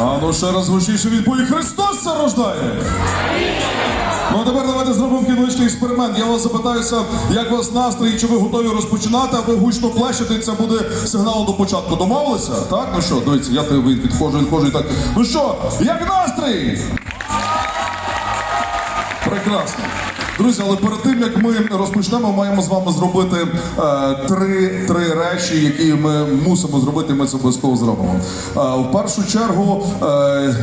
А ну ще раз гучніше відповідь Христос це рождає. Ну а тепер давайте зробимо невеличкий експеримент. Я вас запитаюся, як у вас настрій, чи ви готові розпочинати, а ви гучно плещете, це буде сигнал до початку. Домовилися? Так? Ну що, дивіться, я відходжу, відходжу і так. Ну що, як настрій? Прекрасно. Друзі, але перед тим як ми розпочнемо, маємо з вами зробити е, три, три речі, які ми мусимо зробити. Ми це обов'язково зробимо. Е, в першу чергу. Е,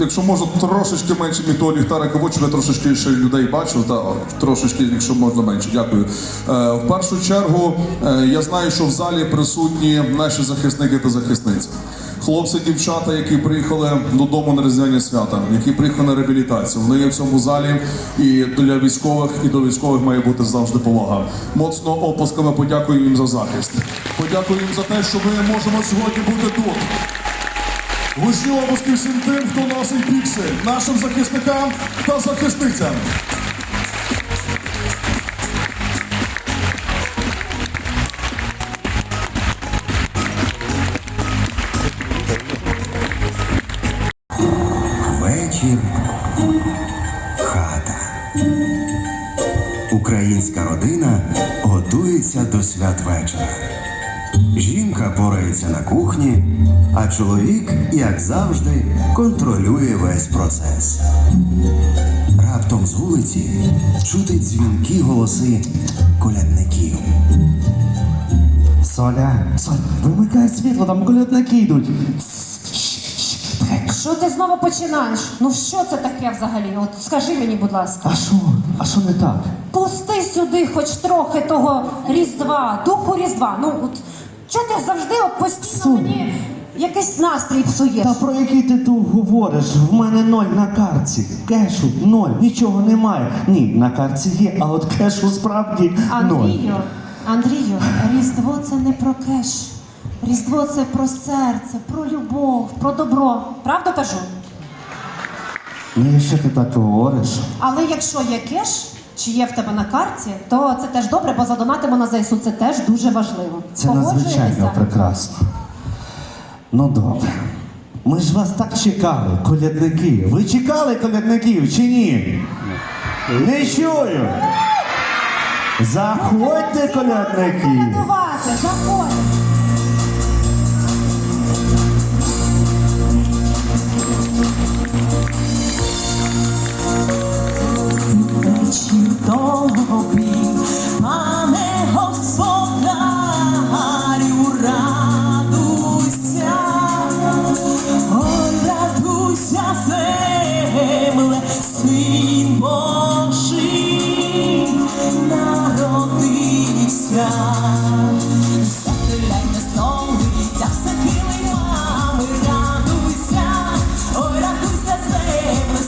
Якщо можна трошечки менше мій того ліхтарика в трошечки ще людей бачу, та трошечки, якщо можна менше. Дякую. Е, в першу чергу е, я знаю, що в залі присутні наші захисники та захисниці. Хлопці, дівчата, які приїхали додому на різдвяні свята, які приїхали на реабілітацію. Вони є в цьому залі, і для військових, і до військових має бути завжди повага. Моцно оплесками подякую їм за захист. Подякую їм за те, що ми можемо сьогодні бути тут. Гучні обласки всім тим, хто носить бікси, нашим захисникам та захисницям. Вечір. Хата. Українська родина готується до святвечора. Жінка порається на кухні, а чоловік, як завжди, контролює весь процес. Раптом з вулиці чути дзвінкі голоси колядників. Соля, Соля, вимикай світло, там колядники йдуть. Що ти знову починаєш? Ну що це таке взагалі? От скажи мені, будь ласка. А що? А що не так? Пусти сюди хоч трохи того Різдва, духу Різдва. Ну от чого ти завжди от постійно мені якийсь настрій псуєш? Та про який ти тут говориш? В мене ноль на карті. Кешу ноль, нічого немає. Ні, на карті є, а от кешу справді ноль. Андрію, Андрію, Різдво це не про кеш. Різдво це про серце, про любов, про добро. Правду кажу? Ну, якщо ти так говориш, Але якщо є кеш, чи є в тебе на карті, то це теж добре, бо задонатимо на ЗСУ. Це теж дуже важливо. це надзвичайно прекрасно. Ну добре. Ми ж вас так чекали, колядники. Ви чекали колядників чи ні? Не чую. Заходьте, колядники. колядувати, радуйся, земле,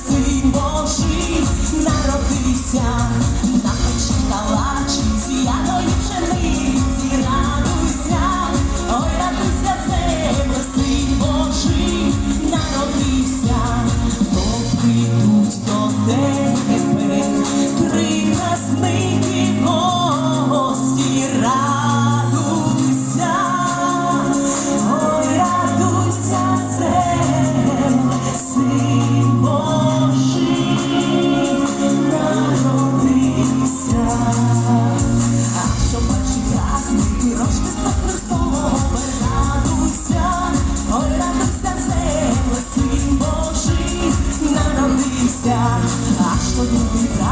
син Божий народився. А що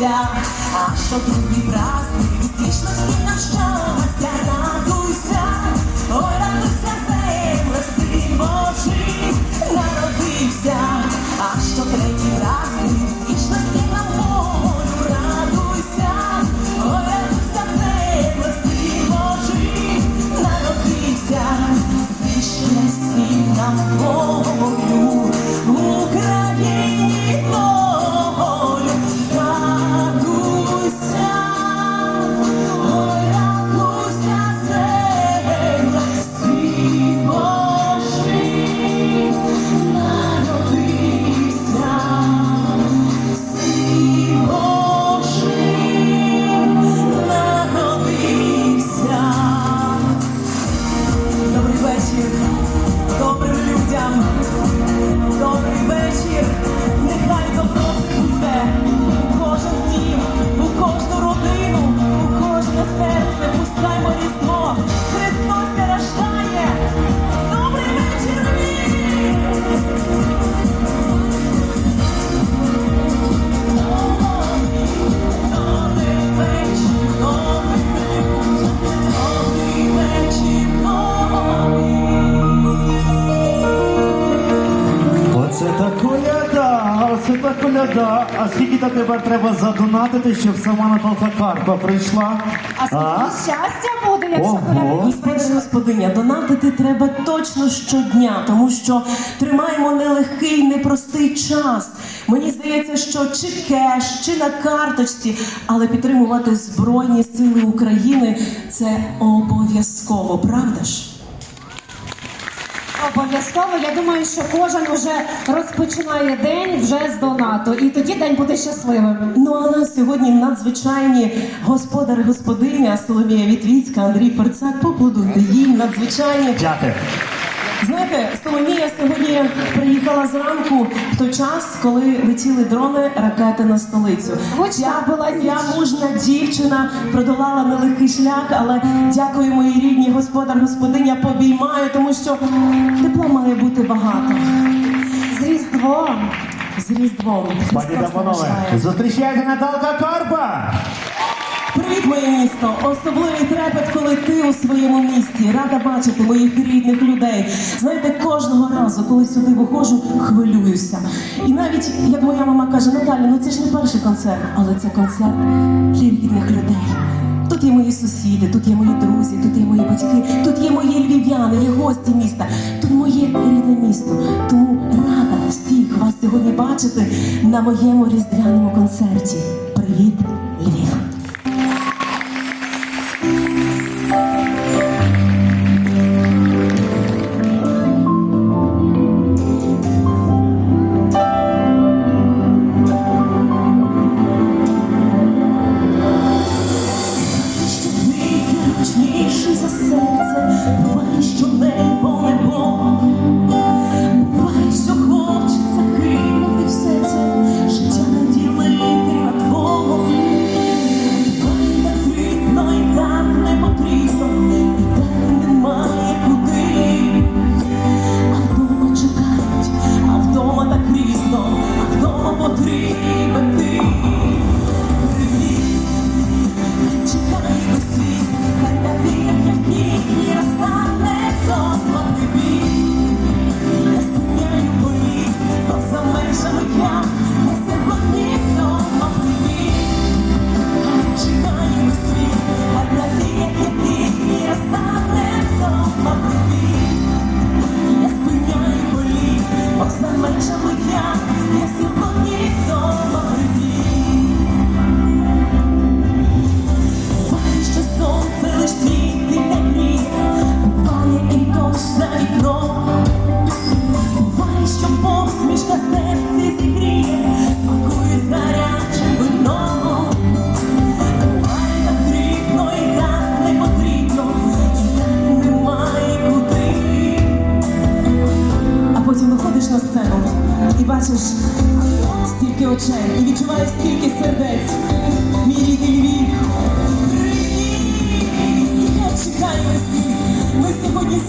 радуйся, а що другий раз вічно всім на щастя, радуйся, ой, радуйся, земле, син Божий, народився, а що третій раз? Вічно всім на волю, радуйся, ой, радуйся, земле, син Божий, народився, вічно всім на волю, Оце та коляда, оце та коляда. А скільки то тепер треба задонатити, щоб сама Наталка Карпа прийшла? А скільки щастя буде, якщо Ого. коляда Господи, господиня, донатити треба точно щодня, тому що тримаємо нелегкий, непростий час. Мені здається, що чи кеш, чи на карточці, але підтримувати Збройні Сили України це обов'язково, правда ж? Обов'язково, я думаю, що кожен вже розпочинає день вже з донату, і тоді день буде щасливим. Ну а нас сьогодні надзвичайні господар, господиня Соломія Вітвіцька, Андрій Перцак. Поплодуйте їм надзвичайні. Дякую. Знаєте, Соломія сьогодні приїхала зранку в той час, коли летіли дрони, ракети на столицю. Гучна була ніч. ця мужня дівчина продолала нелегкий шлях, але дякую моїй рідній господар, господиня побіймаю, тому що тепла має бути багато. З Різдвом. З Різдвом. Пані та панове, зустрічайте Наталка Карпа! Моє місто! Особливий трепет, коли ти у своєму місті. Рада бачити моїх рідних людей. Знаєте, кожного разу, коли сюди виходжу, хвилююся. І навіть як моя мама каже, Наталя, ну це ж не перший концерт, але це концерт для рідних людей. Тут є мої сусіди, тут є мої друзі, тут є мої батьки, тут є мої львів'яни, є гості міста, тут моє рідне місто. Тому рада всіх вас сьогодні бачити на моєму різдвяному концерті. Привіт,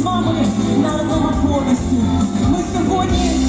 вами на одному різдво. Ми сьогодні